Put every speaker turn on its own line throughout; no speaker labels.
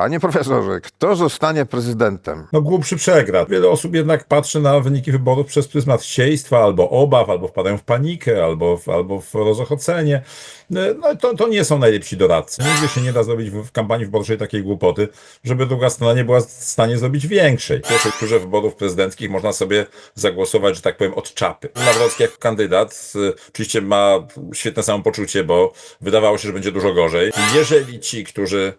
Panie profesorze, kto zostanie prezydentem?
No głupszy przegra. Wiele osób jednak patrzy na wyniki wyborów przez pryzmat chciejstwa, albo obaw, albo wpadają w panikę, albo w, albo w rozochocenie. No to, to nie są najlepsi doradcy. Nigdy się nie da zrobić w, w kampanii wyborczej takiej głupoty, żeby druga strona nie była w stanie zrobić większej. W pierwszej turze wyborów prezydenckich można sobie zagłosować, że tak powiem, od czapy. Nawrocki jako kandydat y, oczywiście ma świetne samopoczucie, bo wydawało się, że będzie dużo gorzej. Jeżeli ci, którzy,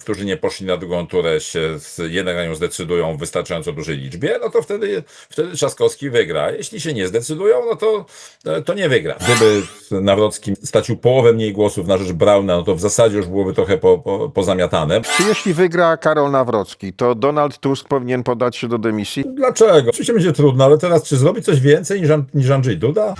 którzy nie poszli na drugą turę, się z- jednak na nią zdecydują w wystarczająco dużej liczbie, no to wtedy, wtedy Trzaskowski wygra. Jeśli się nie zdecydują, no to, e, to nie wygra. Gdyby Nawrocki stracił połowę mniej głosów na rzecz Brauna, no to w zasadzie już byłoby trochę po, po, pozamiatane.
Czy jeśli wygra Karol Nawrocki, to Donald Tusk powinien podać się do dymisji?
Dlaczego? Oczywiście będzie trudno, ale teraz czy zrobi coś więcej niż, niż Andrzej Duda?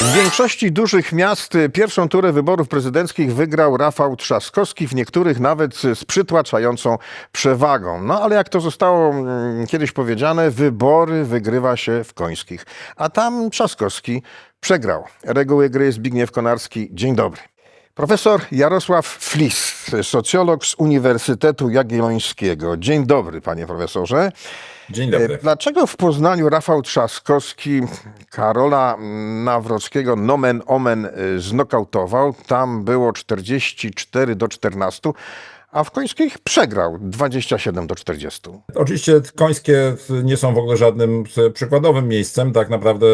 W większości dużych miast y, pierwszą turę wyborów prezydenckich wygrał Rafał Trzaskowski, w niektórych nawet z przytłaczającą przewagą. No ale jak to zostało mm, kiedyś powiedziane, wybory wygrywa się w Końskich. A tam Trzaskowski przegrał. Reguły gry Zbigniew Konarski. Dzień dobry. Profesor Jarosław Flis, socjolog z Uniwersytetu Jagiellońskiego. Dzień dobry, panie profesorze.
Dzień dobry.
E, Dlaczego w Poznaniu Rafał Trzaskowski Karola Nawrockiego nomen omen e, znokautował? Tam było 44 do 14, a w Końskich przegrał 27 do 40.
Oczywiście końskie nie są w ogóle żadnym przykładowym miejscem. Tak naprawdę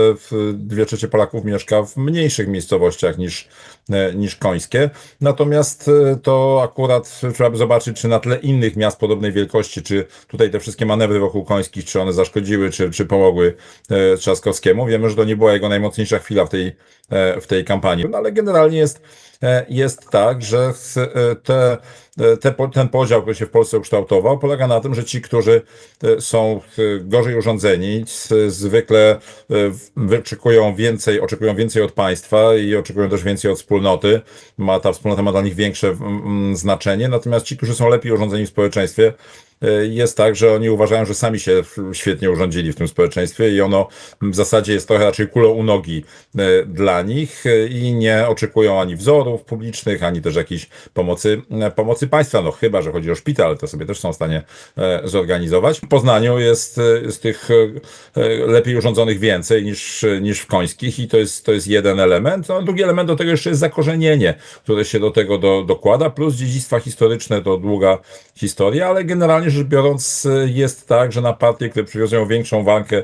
dwie trzecie Polaków mieszka w mniejszych miejscowościach niż, e, niż końskie. Natomiast e, to akurat trzeba by zobaczyć, czy na tle innych miast podobnej wielkości, czy tutaj te wszystkie manewry wokół końskich, czy one zaszkodziły, czy, czy pomogły e, Trzaskowskiemu. Wiemy, że to nie była jego najmocniejsza chwila w tej, w tej kampanii. No ale generalnie jest, jest tak, że te, te, po- ten podział, który się w Polsce ukształtował, polega na tym, że ci, którzy e, są e, gorzej urządzeni, zwykle e, wyczekują więcej, oczekują więcej od państwa i oczekują też więcej od wspólnoty. Ma, ta wspólnota ma dla nich większe znaczenie. Natomiast ci, którzy są lepiej urządzeni w społeczeństwie, e, jest tak, że oni uważają, że sami się świetnie urządzili w tym społeczeństwie i ono w zasadzie jest trochę raczej kulą u nogi e, dla nich e, i nie oczekują ani wzorów publicznych, ani też jakiejś pomocy, pomocy państwa. No chyba, że chodzi o szpital, to sobie też są w stanie zorganizować. W Poznaniu jest, z tych lepiej urządzonych więcej niż, niż w Końskich i to jest, to jest jeden element. No, drugi element do tego jeszcze jest zakorzenienie, które się do tego do, dokłada, plus dziedzictwa historyczne to długa historia, ale generalnie rzecz biorąc jest tak, że na partie, które przywiązują większą walkę, e,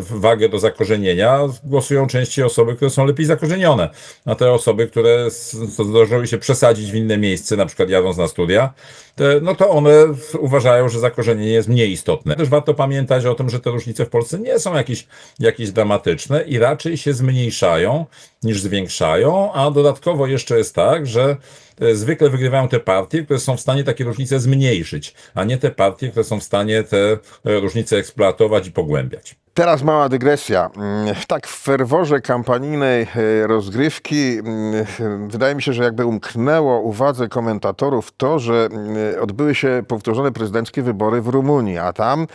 wagę do zakorzenienia, głosują częściej osoby, które są lepiej zakorzenione. A te osoby, które zdążyły się przesadzić w inne miejsce, na przykład jadąc na studia, no to one uważają, że zakorzenienie jest mniej istotne. Też warto pamiętać o tym, że te różnice w Polsce nie są jakieś, jakieś dramatyczne i raczej się zmniejszają niż zwiększają, a dodatkowo jeszcze jest tak, że e, zwykle wygrywają te partie, które są w stanie takie różnice zmniejszyć, a nie te partie, które są w stanie te e, różnice eksploatować i pogłębiać.
Teraz mała dygresja. Mm, Tak w ferworze kampanijnej e, rozgrywki mm, wydaje mi się, że jakby umknęło uwadze komentatorów to, że mm, odbyły się powtórzone prezydenckie wybory w Rumunii, a tam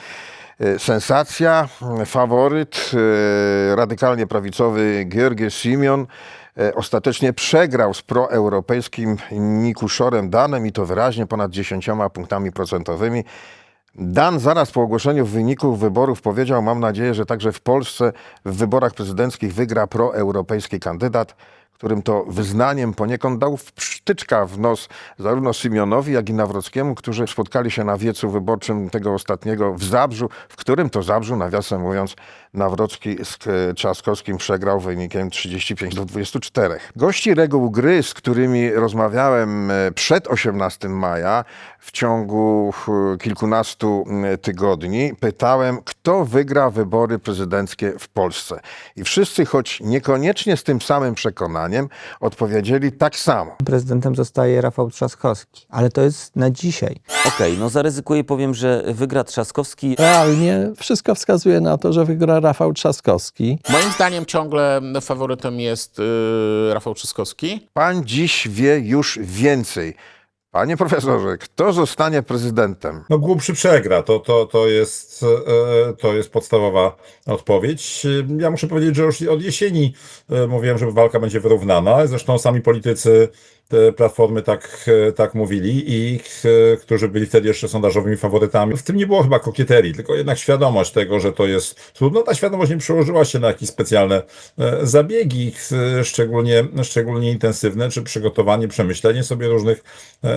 e, sensacja, faworyt, e, radykalnie prawicowy George Simion ostatecznie przegrał z proeuropejskim Nikuszorem Danem i to wyraźnie ponad 10 punktami procentowymi. Dan zaraz po ogłoszeniu wyników wyborów powiedział: Mam nadzieję, że także w Polsce w wyborach prezydenckich wygra proeuropejski kandydat, którym to wyznaniem poniekąd dał sztyczka w nos zarówno Symionowi, jak i Nawrockiemu, którzy spotkali się na wiecu wyborczym tego ostatniego w Zabrzu, w którym to Zabrzu, nawiasem mówiąc, Nawrocki z e, Trzaskowskim przegrał wynikiem 35 do 24. Gości reguł gry, z którymi rozmawiałem e, przed 18 maja w ciągu kilkunastu tygodni, pytałem, kto wygra wybory prezydenckie w Polsce. I wszyscy, choć niekoniecznie z tym samym przekonaniem, odpowiedzieli tak samo.
Prezydentem zostaje Rafał Trzaskowski, ale to jest na dzisiaj.
Okej, no zaryzykuję, powiem, że wygra Trzaskowski.
Realnie wszystko wskazuje na to, że wygra Rafał Trzaskowski.
Moim zdaniem ciągle faworytem jest y, Rafał Trzaskowski.
Pan dziś wie już więcej. Panie profesorze, kto zostanie prezydentem?
No głupszy przegra, to, to, to, jest, e, to jest podstawowa odpowiedź. Ja muszę powiedzieć, że już od jesieni e, mówiłem, że walka będzie wyrównana. Zresztą sami politycy platformy tak, e, tak mówili i e, którzy byli wtedy jeszcze sondażowymi faworytami. W tym nie było chyba kokieterii, tylko jednak świadomość tego, że to jest trudno. Ta świadomość nie przełożyła się na jakieś specjalne e, zabiegi, szczególnie, szczególnie intensywne, czy przygotowanie, przemyślenie sobie różnych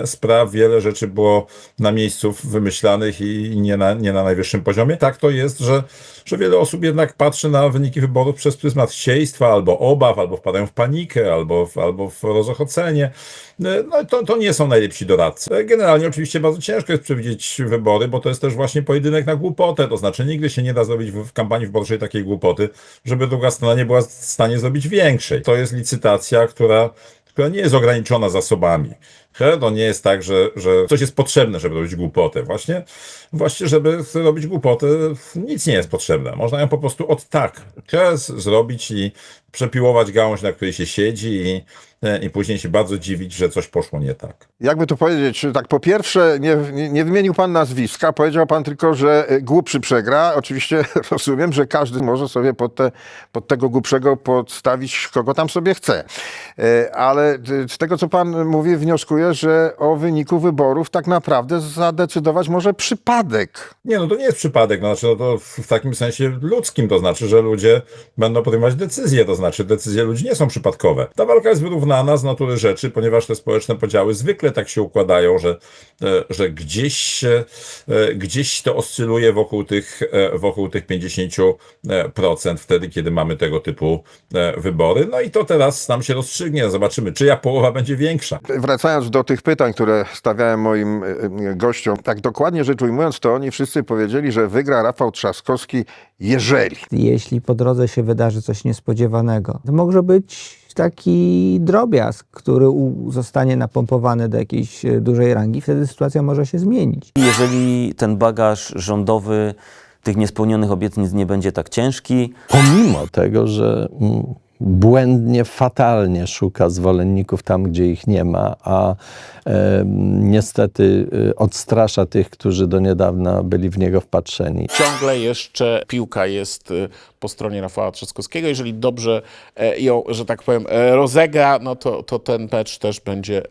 spraw. Wiele rzeczy było na miejscu wymyślanych i nie na, nie na najwyższym poziomie. Tak to jest, że, że wiele osób jednak patrzy na wyniki wyborów przez pryzmat chciejstwa, albo obaw, albo wpadają w panikę, albo, albo w rozochocenie. No to, to nie są najlepsi doradcy. Generalnie oczywiście bardzo ciężko jest przewidzieć wybory, bo to jest też właśnie pojedynek na głupotę. To znaczy nigdy się nie da zrobić w, w kampanii wyborczej takiej głupoty, żeby druga strona nie była w stanie zrobić większej. To jest licytacja, która która nie jest ograniczona zasobami. He, To nie jest tak, że, że coś jest potrzebne, żeby robić głupotę. Właśnie, właśnie, żeby robić głupotę, nic nie jest potrzebne. Można ją po prostu od tak zrobić i przepiłować gałąź, na której się siedzi i, e, i później się bardzo dziwić, że coś poszło nie tak.
Jakby to powiedzieć, tak po pierwsze nie, nie, nie wymienił pan nazwiska, powiedział pan tylko, że y, głupszy przegra. Oczywiście rozumiem, że każdy może sobie pod, te, pod tego głupszego podstawić kogo tam sobie chce. E, Ale z tego, co pan mówi, wnioskuję, że o wyniku wyborów tak naprawdę zadecydować może przypadek.
Nie, no to nie jest przypadek, no, znaczy, no to w takim sensie ludzkim, to znaczy, że ludzie będą podejmować decyzje, to znaczy decyzje ludzi nie są przypadkowe. Ta walka jest wyrównana z natury rzeczy, ponieważ te społeczne podziały zwykle tak się układają, że, e, że gdzieś, e, gdzieś to oscyluje wokół tych, e, wokół tych 50% wtedy, kiedy mamy tego typu wybory. No i to teraz nam się rozstrzygnie, zobaczymy, czyja połowa będzie większa.
Wracając do tych pytań, które stawiałem moim y, y, gościom, tak dokładnie rzecz ujmując, to oni wszyscy powiedzieli, że wygra Rafał Trzaskowski, jeżeli.
Jeśli po drodze się wydarzy coś niespodziewanego, to może być taki drobiazg, który zostanie napompowany do jakiejś e, dużej rangi, wtedy sytuacja może się zmienić.
Jeżeli ten bagaż rządowy tych niespełnionych obietnic nie będzie tak ciężki,
Pomimo tego, że mm, błędnie, fatalnie szuka zwolenników tam, gdzie ich nie ma, a e, niestety e, odstrasza tych, którzy do niedawna byli w niego wpatrzeni.
Ciągle jeszcze piłka jest y, po stronie Rafała Trzaskowskiego. Jeżeli dobrze e, ją, że tak powiem, e, rozegra, no to, to ten mecz też będzie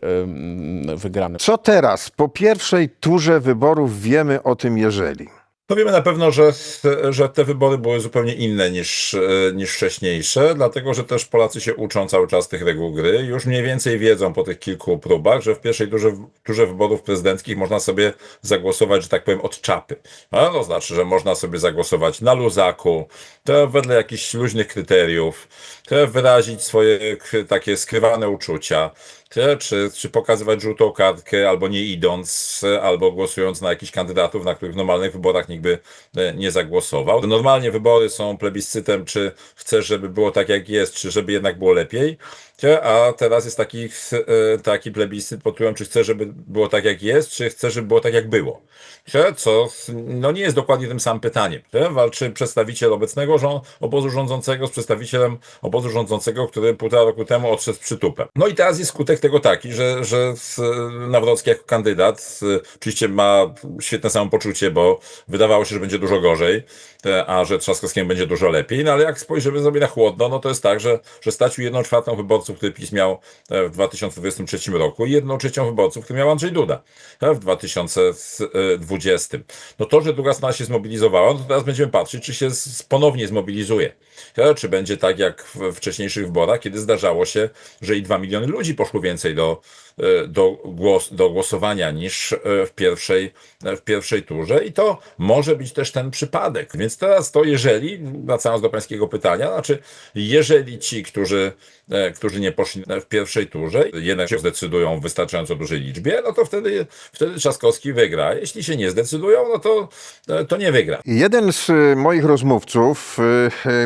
wygrany.
Co teraz? Po pierwszej turze wyborów wiemy o tym, jeżeli.
To wiemy na pewno, że, że te wybory były zupełnie inne niż, e, niż wcześniejsze, dlatego że też Polacy się uczą cały czas tych reguł gry. Już mniej więcej wiedzą po tych kilku próbach, że w pierwszej turze, turze wyborów prezydenckich można sobie zagłosować, że tak powiem, od czapy. A to znaczy, że można sobie zagłosować na luzaku, to wedle jakichś luźnych kryteriów, to wyrazić swoje takie skrywane uczucia. Czy, czy pokazywać żółtą kartkę, albo nie idąc, albo głosując na jakichś kandydatów, na których w normalnych wyborach nikt by e, nie zagłosował. Normalnie wybory są plebiscytem, czy chcesz, żeby było tak, jak jest, czy żeby jednak było lepiej. A teraz jest taki, e, taki plebiscyt pod tytułem, czy chcesz, żeby było tak, jak jest, czy chcesz, żeby było tak, jak było. Co no nie jest dokładnie tym samym pytaniem. Walczy przedstawiciel obecnego rząd, obozu rządzącego z przedstawicielem obozu rządzącego, który półtora roku temu odszedł z przytupem. No i teraz jest skutek tego taki, że, że s- Nawrocki jako kandydat oczywiście ma świetne samopoczucie, bo wydawało się, że będzie dużo gorzej, a że Trzaskowskiemu będzie dużo lepiej, no ale jak spojrzymy sobie na chłodno, no to jest tak, że, że stracił jedną czwartą wyborców, który PiS miał e, w 2023 roku i jedną trzecią wyborców, który miał Andrzej Duda e, w 2020. No to, że druga strona się zmobilizowała, no to teraz będziemy patrzeć, czy się ponownie zmobilizuje. E, Czy będzie tak jak w wcześniejszych wyborach, kiedy zdarzało się, że i 2 miliony ludzi poszło więcej do, e, do, głos, do głosowania niż e, w pierwszej, e, w pierwszej turze i to może być też ten przypadek. Więc teraz to jeżeli, wracając do pańskiego pytania, znaczy jeżeli ci, którzy, e, którzy nie poszli w pierwszej turze, jednak się zdecydują w wystarczająco dużej liczbie, no to wtedy, wtedy Trzaskowski wygra. Jeśli się nie zdecydują, no to, e, to nie wygra.
Jeden z moich rozmówców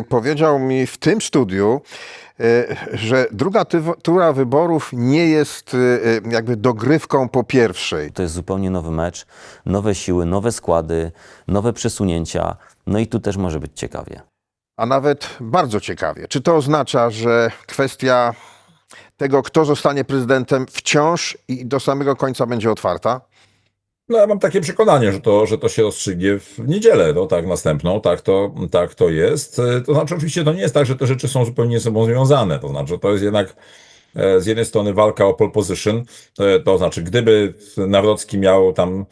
powiedział mi w tym studiu, że druga tura wyborów nie jest y, y, jakby dogrywką po pierwszej.
to jest zupełnie nowy mecz, nowe siły, nowe składy, nowe przesunięcia. No i tu też może być ciekawie.
A nawet bardzo ciekawie. Czy to oznacza, że kwestia tego, kto zostanie prezydentem, wciąż i do samego końca będzie otwarta?
No, ja mam takie przekonanie, że to, że to się rozstrzygnie w niedzielę, no tak, następną, tak to, tak to jest. E, To znaczy, oczywiście to nie jest tak, że te rzeczy są zupełnie ze sobą związane, to znaczy, to jest jednak e, z jednej strony walka o pole position, e, to znaczy gdyby Nawrocki miał tam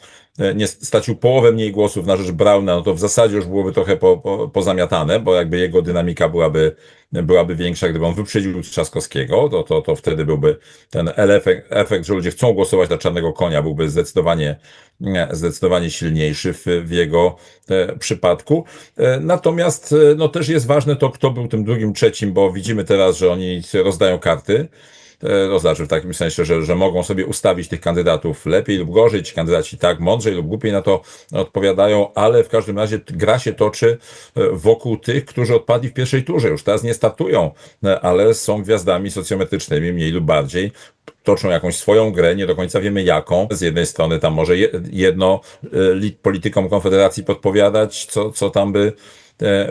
nie stracił połowę mniej głosów na rzecz Brauna, no to w zasadzie już byłoby trochę po, po, pozamiatane, bo jakby jego dynamika byłaby, byłaby większa, gdyby on wyprzedził Trzaskowskiego, to, to, to wtedy byłby ten efekt, efekt, że ludzie chcą głosować na czarnego konia, byłby zdecydowanie, nie, zdecydowanie silniejszy w, w jego e, przypadku. E, natomiast e, no, też jest ważne to, kto był tym drugim, trzecim, bo widzimy teraz, że oni rozdają karty. E, To znaczy w takim sensie, że, że mogą sobie ustawić tych kandydatów lepiej lub gorzej. Ci kandydaci tak mądrzej lub głupiej na to odpowiadają, ale w każdym razie gra się toczy e, wokół tych, którzy odpadli w pierwszej turze. Już teraz nie startują, e, ale są gwiazdami socjometrycznymi, mniej lub bardziej. Toczą jakąś swoją grę, nie do końca wiemy jaką. Z jednej strony tam może je- jedno li- politykom Konfederacji podpowiadać, co, co tam by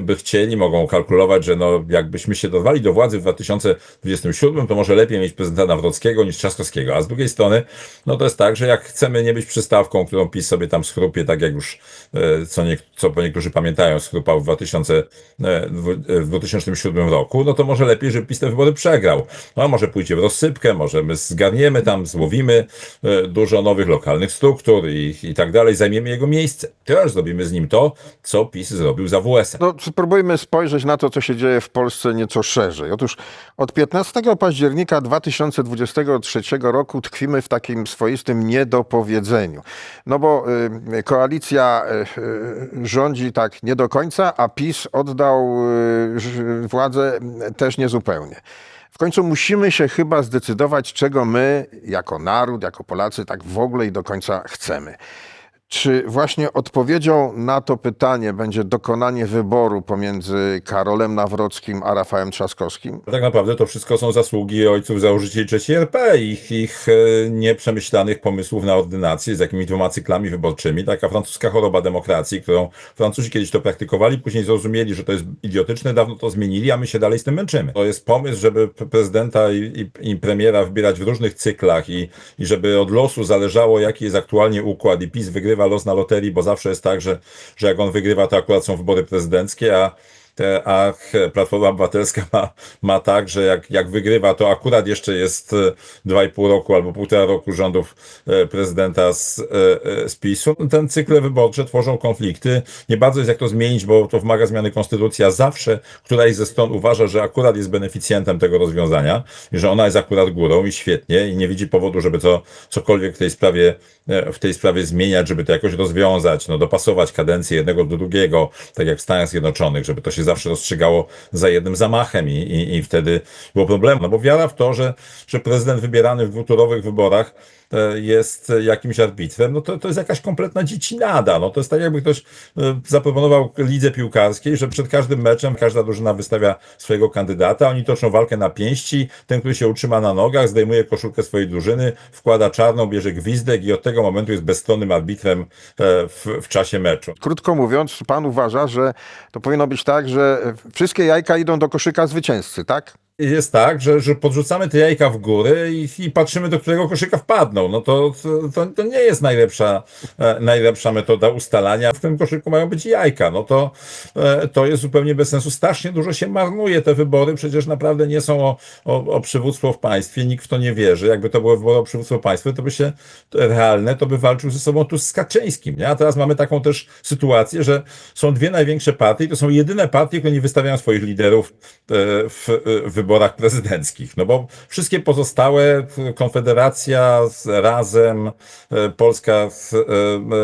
by chcieli, mogą kalkulować, że no, jakbyśmy się dorwali do władzy w 2027, to może lepiej mieć prezydenta Nawrockiego niż Trzaskowskiego. A z drugiej strony, no to jest tak, że jak chcemy nie być przystawką, którą PiS sobie tam schrupie, tak jak już e, co, nie, co niektórzy pamiętają, schrupał w, 2000, e, w- w 2007 roku, no to może lepiej, żeby PiS te wybory przegrał. No może pójdzie w rozsypkę, może my zgarniemy tam, złowimy e, dużo nowych lokalnych struktur i, i tak dalej, zajmiemy jego miejsce. Też zrobimy z nim to, co PiS zrobił za
No, spróbujmy spojrzeć na to, co się dzieje w Polsce nieco szerzej. Otóż od 15 października 2023 roku tkwimy w takim swoistym niedopowiedzeniu. No bo y, koalicja y, y, rządzi tak nie do końca, a PiS oddał y, władzę też niezupełnie. W końcu musimy się chyba zdecydować, czego my, jako naród, jako Polacy, tak w ogóle i do końca chcemy. Czy właśnie odpowiedzią na to pytanie będzie dokonanie wyboru pomiędzy Karolem Nawrockim a Rafałem Trzaskowskim?
Tak naprawdę to wszystko są zasługi ojców założycieli III RP, ich, ich e, nieprzemyślanych pomysłów na ordynację z jakimiś dwoma cyklami wyborczymi. Taka francuska choroba demokracji, którą Francuzi kiedyś to praktykowali, później zrozumieli, że to jest idiotyczne, dawno to zmienili, a my się dalej z tym męczymy. To jest pomysł, żeby prezydenta i, i, i premiera wybierać w różnych cyklach i, i żeby od losu zależało, jaki jest aktualnie układ i PiS wygrywa los na loterii, bo zawsze jest tak, że, że jak on wygrywa, to akurat są wybory prezydenckie, a a Platforma Obywatelska ma, ma tak, że jak, jak wygrywa, to akurat jeszcze jest e, dwa i pół roku albo półtora roku rządów e, prezydenta z, e, e, z PiSu. Ten cykle wyborcze tworzą konflikty. Nie bardzo jest jak to zmienić, bo to wymaga zmiany konstytucji, a zawsze któraś ze stron uważa, że akurat jest beneficjentem tego rozwiązania i że ona jest akurat górą i świetnie i nie widzi powodu, żeby to cokolwiek w tej sprawie, e, w tej sprawie zmieniać, żeby to jakoś rozwiązać, no dopasować kadencję jednego do drugiego, tak jak w Stanach Zjednoczonych, żeby to się zawsze rozstrzygało za jednym zamachem i, i, i wtedy było problem. No bo wiara w to, że, że prezydent wybierany w dwuturowych wyborach jest jakimś arbitrem, no to, to jest jakaś kompletna dziecinada. No to jest tak, jakby ktoś e, zaproponował lidze piłkarskiej, że przed każdym meczem każda drużyna wystawia swojego kandydata, oni toczą walkę na pięści, ten, który się utrzyma na nogach, zdejmuje koszulkę swojej drużyny, wkłada czarną, bierze gwizdek i od tego momentu jest bezstronnym arbitrem e, w, w czasie meczu.
Krótko mówiąc, pan uważa, że to powinno być tak, że wszystkie jajka idą do koszyka zwycięzcy, tak?
Jest tak, że, że podrzucamy te jajka w góry i, i patrzymy, do którego koszyka wpadną. No to, to, to nie jest najlepsza, e, najlepsza metoda ustalania. W tym koszyku mają być jajka. No to, e, to jest zupełnie bez sensu. Strasznie dużo się marnuje te wybory. Przecież naprawdę nie są o, o, o przywództwo w państwie. Nikt w to nie wierzy. Jakby to było wybory o przywództwo w państwie, to by się to realne, to by walczył ze sobą tu z Kaczyńskim. Nie? A teraz mamy taką też sytuację, że są dwie największe partie i to są jedyne partie, które nie wystawiają swoich liderów e, w e, wyborach prezydenckich. No bo wszystkie pozostałe, Konfederacja, z- Razem, e, Polska w,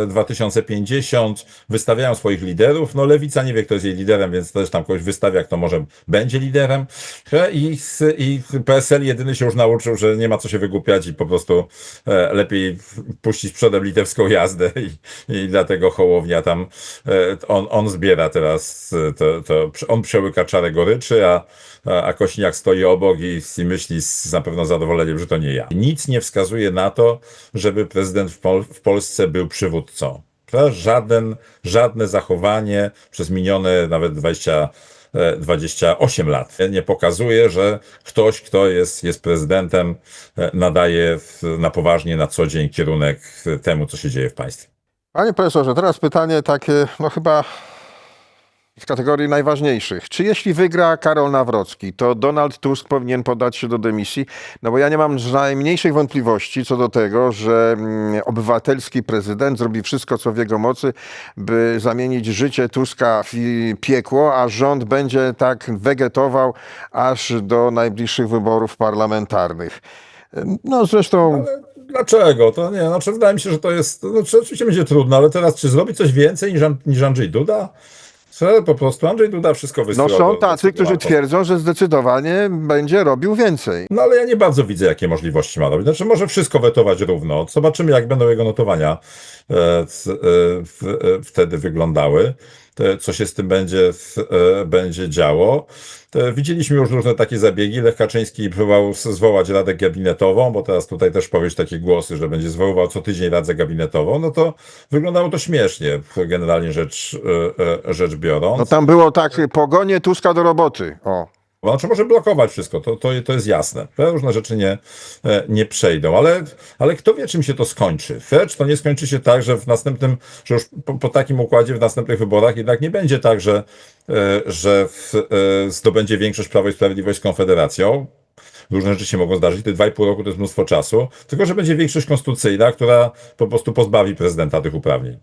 e, 2050 wystawiają swoich liderów. No Lewica nie wie, kto jest jej liderem, więc też tam kogoś wystawia, kto może będzie liderem. E, I, i PSL jedyny się już nauczył, że nie ma co się wygłupiać i po prostu e, lepiej puścić przodem litewską jazdę i, i dlatego Hołownia tam, e, on, on zbiera teraz, to, to, on przełyka czarę goryczy, a, a a Kośniak stoi obok i, i myśli z na pewno zadowoleniem, że to nie ja. Nic nie wskazuje na to, żeby prezydent w, Pol w Polsce był przywódcą. Żaden, żadne zachowanie przez minione nawet 20 e, 28 lat nie pokazuje, że ktoś, kto jest, jest prezydentem, e, nadaje na poważnie na co dzień kierunek temu, co się dzieje w państwie.
Panie profesorze, teraz pytanie takie, no chyba z kategorii najważniejszych. Czy jeśli wygra Karol Nawrocki, to Donald Tusk powinien podać się do dymisji? No bo ja nie mam najmniejszych wątpliwości co do tego, że mm, obywatelski prezydent zrobi wszystko, co w jego mocy, by zamienić życie Tuska w piekło, a rząd będzie tak wegetował aż do najbliższych wyborów parlamentarnych. No zresztą...
Dlaczego? To nie, znaczy wydaje mi się, że to jest, znaczy oczywiście będzie trudno, ale teraz czy zrobić coś więcej niż, niż Andrzej Duda? Czy po prostu Andrzej Duda wszystko
No są
do-
tacy, którzy twierdzą, że zdecydowanie będzie robił więcej.
No ale ja nie bardzo widzę, jakie możliwości ma robić. Znaczy może wszystko wetować równo. Zobaczymy, jak będą jego notowania e, c- e, w, e, wtedy wyglądały. Te, co się z tym będzie, w, e, będzie działo. Te, widzieliśmy już różne takie zabiegi. Lech Kaczyński próbował zwołać radę gabinetową, bo teraz tutaj też powiesz takie głosy, że będzie zwoływał co tydzień radę gabinetową. No to wyglądało to śmiesznie, generalnie rzecz, e, e, rzecz biorąc.
No tam było tak, pogonie Tuska do roboty. O.
Znaczy może blokować wszystko, to, to, to jest jasne. Te Różne rzeczy nie, e, nie przejdą, ale, ale kto wie, czym się to skończy? Czy to nie skończy się tak, że w następnym, że już po, po takim układzie w następnych wyborach jednak nie będzie tak, że, e, że w, e, zdobędzie większość Prawo i Sprawiedliwość z Konfederacją, różne rzeczy się mogą zdarzyć, te dwa i pół roku to jest mnóstwo czasu, tylko że będzie większość konstytucyjna, która po prostu pozbawi prezydenta tych uprawnień.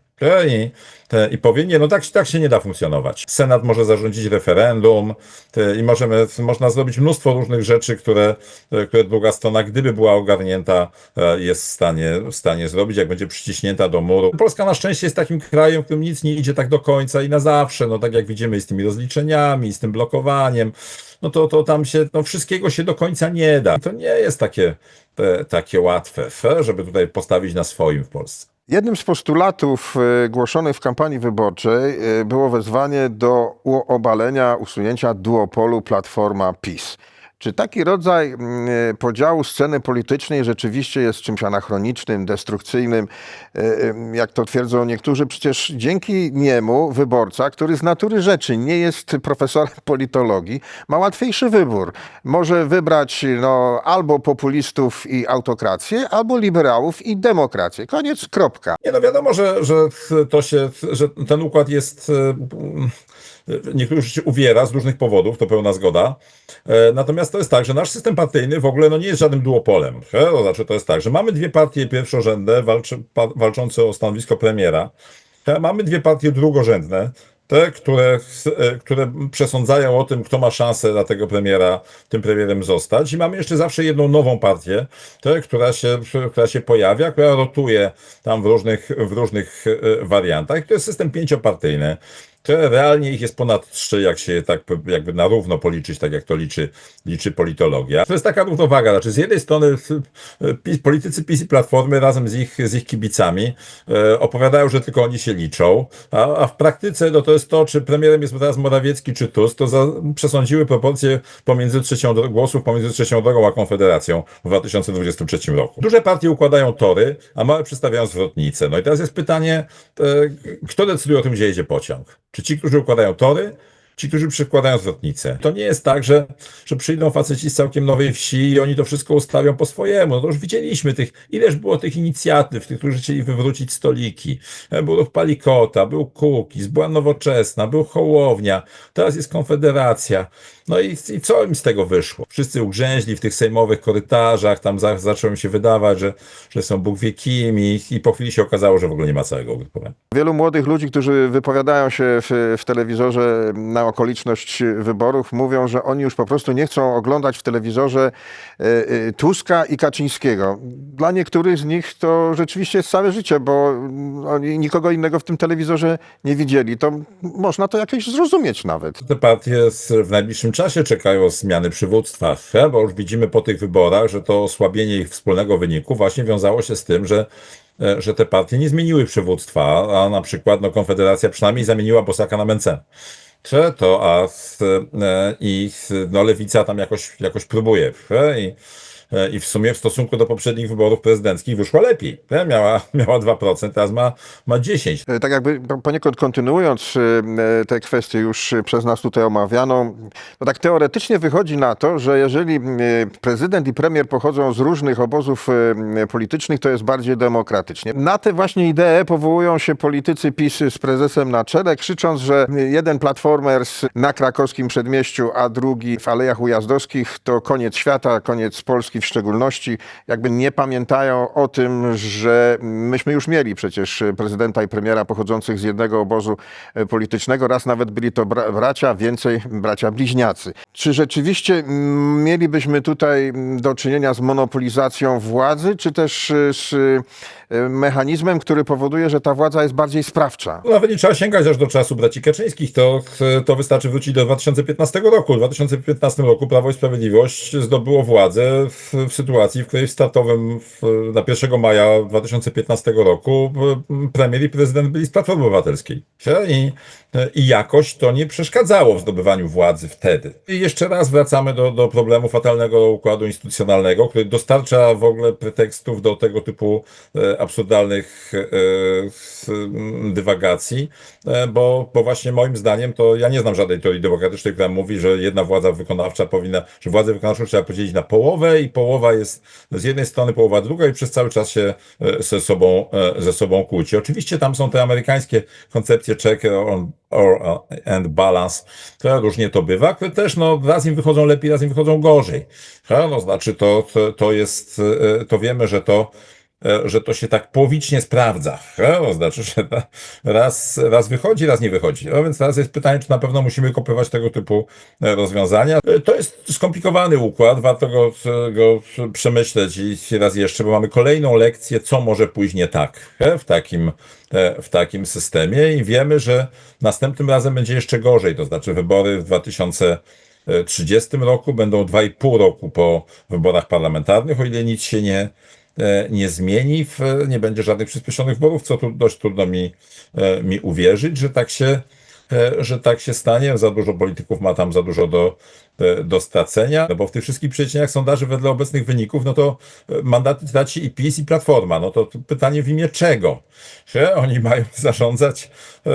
I, te, I powie, nie, no tak, tak się nie da funkcjonować. Senat może zarządzić referendum te, i możemy, można zrobić mnóstwo różnych rzeczy, które, e, które druga strona, gdyby była ogarnięta, e, jest w stanie, w stanie zrobić, jak będzie przyciśnięta do muru. Polska na szczęście jest takim krajem, w którym nic nie idzie tak do końca i na zawsze, no tak jak widzimy z tymi rozliczeniami, z tym blokowaniem, no to, to tam się, no wszystkiego się do końca nie da. To nie jest takie, te, takie łatwe, żeby tutaj postawić na swoim w Polsce.
Jednym z postulatów e, głoszonych w kampanii wyborczej e, było wezwanie do obalenia, usunięcia duopolu Platforma PiS. Czy taki rodzaj mm, e, podziału sceny politycznej rzeczywiście jest czymś anachronicznym, destrukcyjnym, e, jak to twierdzą niektórzy? Przecież dzięki niemu wyborca, który z natury rzeczy nie jest profesorem politologii, ma łatwiejszy wybór. Może wybrać no, albo populistów i autokrację, albo liberałów i demokrację. Koniec, kropka.
Nie, no wiadomo, że, że to się, że ten układ jest, e, niektórych się uwiera z różnych powodów, to pełna zgoda. E, Natomiast to jest tak, że nasz system partyjny w ogóle no, nie jest żadnym duopolem. To znaczy, to jest tak, że mamy dwie partie pierwszorzędne walczy, pa, walczące o stanowisko premiera. Mamy dwie partie drugorzędne, te, które, e, które przesądzają o tym, kto ma szansę dla tego premiera, tym premierem zostać. I mamy jeszcze zawsze jedną nową partię, te, która, się, która się pojawia, która rotuje tam w różnych, w różnych e, wariantach. To jest system pięciopartyjny. Realnie ich jest ponad trzy, jak się tak jakby na równo policzyć, tak jak to liczy, liczy politologia. To jest taka równowaga. Znaczy z jednej strony politycy PiS i Platformy razem z ich, z ich kibicami e, opowiadają, że tylko oni się liczą, a, a w praktyce no, to jest to, czy premierem jest teraz Morawiecki czy Tusk, to za, przesądziły proporcje pomiędzy trzecią głosów pomiędzy trzecią drogą a Konfederacją w 2023 roku. Duże partie układają tory, a małe przedstawiają zwrotnice. No i teraz jest pytanie, e, kto decyduje o tym, gdzie jedzie pociąg? Czy ci, którzy układają tory, ci, którzy przykładają zwrotnicę. To nie jest tak, że, że przyjdą faceci z całkiem nowej wsi i oni to wszystko ustawią po swojemu. No to już widzieliśmy tych, ileż było tych inicjatyw, tych, którzy chcieli wywrócić stoliki. E, Był Palikota, był Kukiz, była Nowoczesna, był Hołownia, teraz jest Konfederacja. No i, i co im z tego wyszło? Wszyscy ugrzęźli w tych sejmowych korytarzach, tam za, zaczęło im się wydawać, że, że są Bóg wie kim i, i po chwili się okazało, że w ogóle nie ma całego ugrupowania.
Wielu młodych ludzi, którzy wypowiadają się w, w telewizorze na okoliczność wyborów, mówią, że oni już po prostu nie chcą oglądać w telewizorze e, e, Tuska i Kaczyńskiego. Dla niektórych z nich to rzeczywiście jest całe życie, bo mm, oni nikogo innego w tym telewizorze nie widzieli. To można to jakoś zrozumieć nawet.
Te partie w najbliższym czasie czekają zmiany przywództwa, bo już widzimy po tych wyborach, że to osłabienie ich wspólnego wyniku właśnie wiązało się z tym, że, e, że te partie nie zmieniły przywództwa, a na przykład no, Konfederacja przynajmniej zamieniła Bosaka na Mencena. Czy to, a e, i no, lewica tam jakoś, jakoś próbuje. I, i w sumie w stosunku do poprzednich wyborów prezydenckich wyszła lepiej. nie? Miała, miała 2%, teraz ma, ma 10%.
E, Tak jakby po- poniekąd kontynuując e, tę kwestię już e, przez nas tutaj omawianą, to tak teoretycznie wychodzi na to, że jeżeli e, prezydent i premier pochodzą z różnych obozów e, politycznych, to jest bardziej demokratycznie. Na te właśnie idee powołują się politycy PiS z prezesem na czele, krzycząc, że jeden platformers na krakowskim przedmieściu, a drugi w Alejach Ujazdowskich to koniec świata, koniec Polski w szczególności. Jakby nie pamiętają o tym, że myśmy już mieli przecież prezydenta i premiera pochodzących z jednego obozu e, politycznego. Raz nawet byli to bra- bracia, więcej bracia bliźniacy. Czy rzeczywiście mielibyśmy tutaj do czynienia z monopolizacją władzy, czy też e, z e, mechanizmem, który powoduje, że ta władza jest bardziej sprawcza?
No, Nawet nie trzeba sięgać aż do czasu braci Kaczyńskich, to, to wystarczy wrócić do 2015 roku. W 2015 roku Prawo i Sprawiedliwość zdobyło władzę w, w sytuacji, w której w startowym w, na 1 maja 2015 roku premier i prezydent byli z Platformy Obywatelskiej. I, I jakoś to nie przeszkadzało w zdobywaniu władzy wtedy. I jeszcze raz wracamy do, do problemu fatalnego układu instytucjonalnego, który dostarcza w ogóle pretekstów do tego typu e, absurdalnych e, dywagacji, e, bo, bo właśnie moim zdaniem to ja nie znam żadnej teorii demokratycznej, która mówi, że jedna władza wykonawcza powinna, że władzę wykonawczą trzeba podzielić na połowę i połowa jest z jednej strony, połowa druga i przez cały czas się e, ze sobą, e, ze sobą kłóci. Oczywiście tam są te amerykańskie koncepcje check on, or, and balance, które różnie to bywa, które też no, raz im wychodzą lepiej, raz im wychodzą gorzej. No, znaczy to, to, to jest, e, to wiemy, że to że to się tak połowicznie sprawdza. E, To znaczy, że raz, raz wychodzi, raz nie wychodzi. No więc teraz jest pytanie, czy na pewno musimy kopiować tego typu e, rozwiązania. E, To jest skomplikowany układ, warto go, go przemyśleć i raz jeszcze, bo mamy kolejną lekcję, co może pójść nie tak e, w takim, e, w takim systemie i wiemy, że następnym razem będzie jeszcze gorzej, to znaczy wybory w 2030 roku będą 2,5 roku po wyborach parlamentarnych, o ile nic się nie, e, nie zmieni, w, nie będzie żadnych przyspieszonych wyborów, co tu dość trudno mi, e, mi uwierzyć, że tak się, e, że tak się stanie. Za dużo polityków ma tam za dużo do, e, do stracenia, no bo w tych wszystkich przeliczeniach sondaży wedle obecnych wyników, no to e, mandaty traci i PiS i Platforma. No to, pytanie w imię czego? Że oni mają zarządzać, e,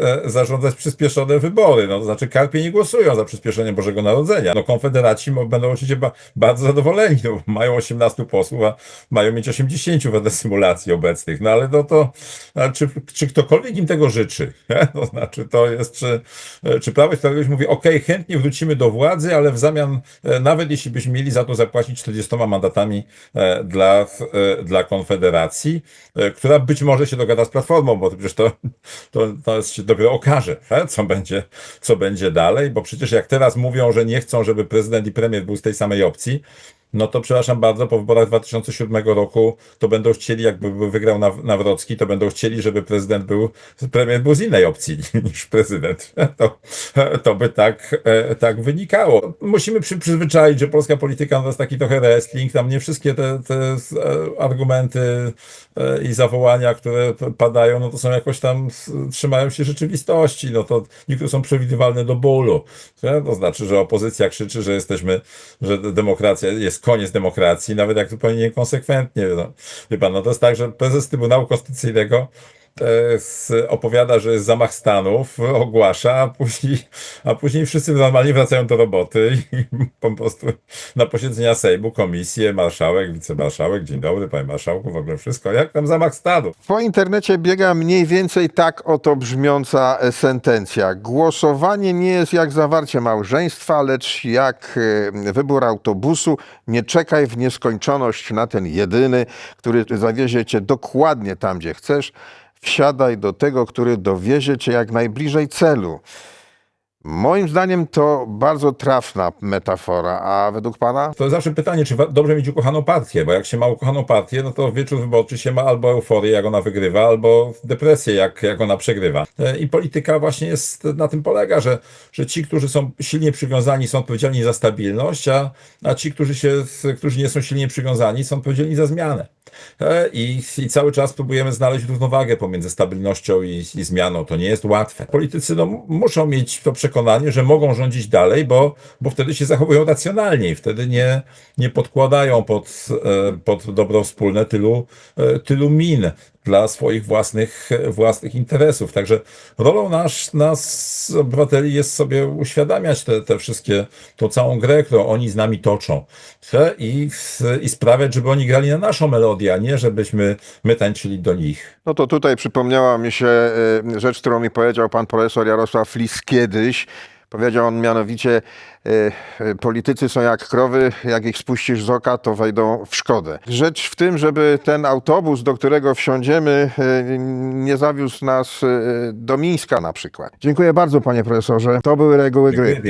e, zarządzać przyspieszone wybory. No to znaczy Karpie nie głosują za przyspieszenie Bożego Narodzenia. No Konfederaci będą oczywiście ba, bardzo zadowoleni, no, mają 18 posłów, a mają mieć 80 wedle symulacji obecnych. No ale no to, czy, czy ktokolwiek im tego życzy? To znaczy to jest, czy, czy Prawo i Sprawiedliwość mówi, ok, chętnie wrócimy do władzy, ale w zamian, e, nawet jeśli byśmy mieli za to zapłacić 40 mandatami e, dla, e, dla Konfederacji, która być może się dogada z Platformą, bo przecież to, to, to się dopiero okaże, e, co będzie, co będzie dalej, bo przecież jak teraz mówią, że nie chcą, żeby prezydent i premier był z tej samej opcji, no to przepraszam bardzo, po wyborach 2007 roku to będą chcieli, jakby wygrał Naw- Nawrocki, to będą chcieli, żeby prezydent był, premier był z innej opcji niż prezydent. To, to by tak, e, tak wynikało. Musimy przy, przyzwyczaić, że polska polityka to jest taki trochę wrestling, tam nie wszystkie te, te e, argumenty e, i zawołania, które padają, no to są jakoś tam, trzymają się rzeczywistości, no to niektóre są przewidywalne do bólu. To znaczy, że opozycja krzyczy, że jesteśmy, że demokracja jest koniec demokracji, nawet jak zupełnie niekonsekwentnie. No. Wie pan, no to jest tak, że prezes Trybunału Konstytucyjnego e, opowiada, że jest zamach stanów, ogłasza, a później, a później wszyscy normalnie wracają do roboty i po prostu na posiedzenia Sejmu, komisje, marszałek, wicemarszałek, dzień dobry, panie marszałku, w ogóle wszystko, jak tam zamach stanu.
Po internecie biega mniej więcej tak oto brzmiąca e, sentencja. Głosowanie nie jest jak zawarcie małżeństwa, lecz jak e, wybór autobusu. Nie czekaj w nieskończoność na ten jedyny, który zawiezie cię dokładnie tam, gdzie chcesz. Wsiadaj do tego, który dowiezie cię jak najbliżej celu. Moim zdaniem to bardzo trafna metafora, a według pana?
To jest zawsze pytanie, czy dobrze mieć ukochaną partię, bo jak się ma ukochaną partię, no to wieczór wyborczy się ma albo euforię, jak ona wygrywa, albo depresję, jak, jak ona przegrywa. E, I polityka właśnie jest, na tym polega, że, że ci, którzy są silnie przywiązani, są odpowiedzialni za stabilność, a, a ci, którzy, się, którzy nie są silnie przywiązani, są odpowiedzialni za zmianę. E, I, I cały czas próbujemy znaleźć równowagę pomiędzy stabilnością i, i zmianą. To nie jest łatwe. Politycy no, muszą mieć to przekonanie, że mogą rządzić dalej, bo, bo wtedy się zachowują racjonalniej, wtedy nie, nie podkładają pod, e, pod dobro wspólne tylu, e, tylu min dla swoich własnych, własnych interesów. Także rolą nasz, nas, obywateli, jest sobie uświadamiać te, te wszystkie, tą całą grę, którą oni z nami toczą i, i sprawiać, żeby oni grali na naszą melodię, a nie żebyśmy my tańczyli do nich.
No to tutaj przypomniała mi się e, rzecz, którą mi powiedział pan profesor Jarosław Lis kiedyś. Powiedział on mianowicie, e, e, politycy są jak krowy, jak ich spuścisz z oka, to wejdą w szkodę. Rzecz w tym, żeby ten autobus, do którego wsiądziemy, e, nie zawiózł nas do Mińska na przykład. Dziękuję bardzo, panie profesorze. To były reguły gry.